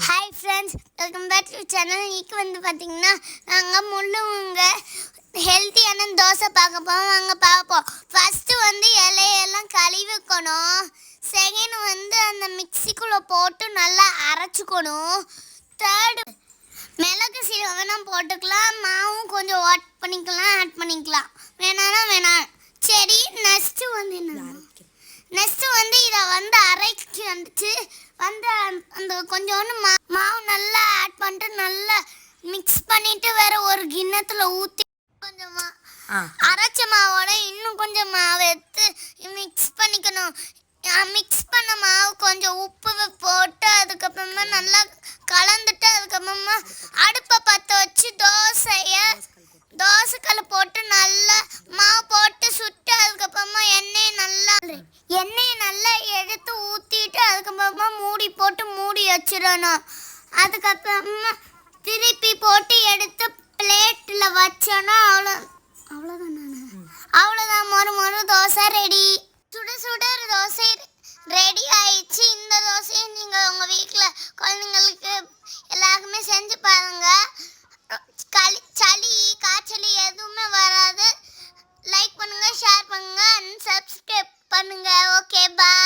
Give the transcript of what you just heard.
Hi friends welcome back to channel இன்னைக்கு வந்து பார்த்தீங்கன்னா நாங்கள் முள்ளுவங்க ஹெல்த்தியான தோசை பார்க்க போவோம் வாங்க பார்ப்போம். ஃபஸ்ட்டு வந்து இலையெல்லாம் கழுவிக்கணும். செகண்ட் வந்து அந்த மிக்சிக்குள்ளே போட்டு நல்லா அரைச்சிக்கணும். தேர்டு மிளகு சீரகம் போட்டுக்கலாம். மாவும் கொஞ்சம் ஆட் பண்ணிக்கலாம் ஆட் பண்ணிக்கலாம். நெக்ஸ்ட் வந்து இதை வந்து அரைச்சி வந்துச்சு வந்து அந்த- கொஞ்சோண்டு மா மாவு நல்லா ஆட் பண்ணிட்டு நல்லா மிக்ஸ் பண்ணிட்டு வேற ஒரு கிண்ணத்துல ஊற்றி கொஞ்சம் அரைச்ச மாவோட இன்னும் கொஞ்சம் மாவு எடுத்து மிக்ஸ் பண்ணிக்கணும். மிக்ஸ் பண்ண மாவு கொஞ்சம் உப்பு போட்டு அதுக்கப்புறமா நல்லா கலந்துட்டு அதுக்கப்புறமா அடுப்பை பற்ற வச்சு தோசையை தோசைக்கல் போட்டு நல்லா மாவு போட்டு சுட்டு அதுக்கப்புறமா எண்ணெயை நல்லா எண்ணெயை நல்லா எடுத்து ஊற்றிட்டு அதுக்கப்புறமா மூடி போட்டு மூடி வச்சிடணும். அதுக்கப்புறமா திருப்பி போட்டு எடுத்து பிளேட்டில் வச்சோன்னா அவ்வளோ அவ்வளோதானே அவ்வளோதான். மொறு மொறு தோசை ரெடி பண்ணுங்க ஓகே பாய்